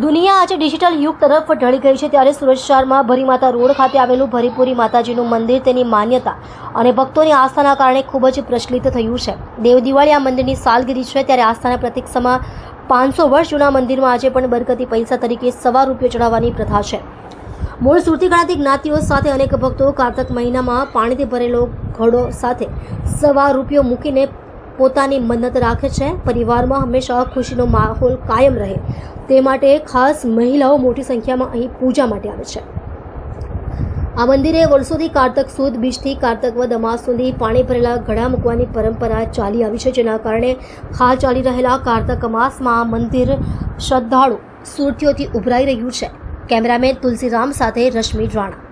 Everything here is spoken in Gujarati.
દુનિયા આજે ડિજિટલ યુગ તરફ ઢળી ગઈ છે ત્યારે સુરત શહેરમાં ભરીમાતા રોડ ખાતે આવેલું ભરીપુરી માતાજીનું મંદિર તેની માન્યતા અને ભક્તોની આસ્થાના કારણે ખૂબ જ પ્રચલિત થયું છે. દેવ દિવાળી આ મંદિરની સાલગીરી છે ત્યારે આસ્થાના પ્રતિક્ષામાં પાંચસો વર્ષ જૂના મંદિરમાં આજે પણ બરકતી પૈસા તરીકે સવા રૂપિયો ચડાવવાની પ્રથા છે. મૂળ સુરતી જ્ઞાતિઓ સાથે અનેક ભક્તો કારતક મહિનામાં પાણીથી ભરેલો ઘડો સાથે સવા રૂપિયો મૂકીને પોતાની મન્નત રાખે છે. પરિવારમાં હંમેશા ખુશીનો માહોલ કાયમ રહે. તે માટે ખાસ મહિલાઓ મોટી સંખ્યામાં અહીં પૂજા માટે આવે છે. આ મંદિરે વર્ષોથી કારતક સુદ, બીજથી કારતક વદ, અમાસ સુધી પાણી ભરેલા ઘડા મૂકવાની પરંપરા ચાલી આવી છે, જેના કારણે હાલ ચાલી રહેલા કારતક અમાસમાં મંદિર શ્રદ્ધાળુ સુરતીઓથી ઉભરાઈ રહ્યું છે. કેમેરામેન તુલસીરામ સાથે રશ્મિ રાણા.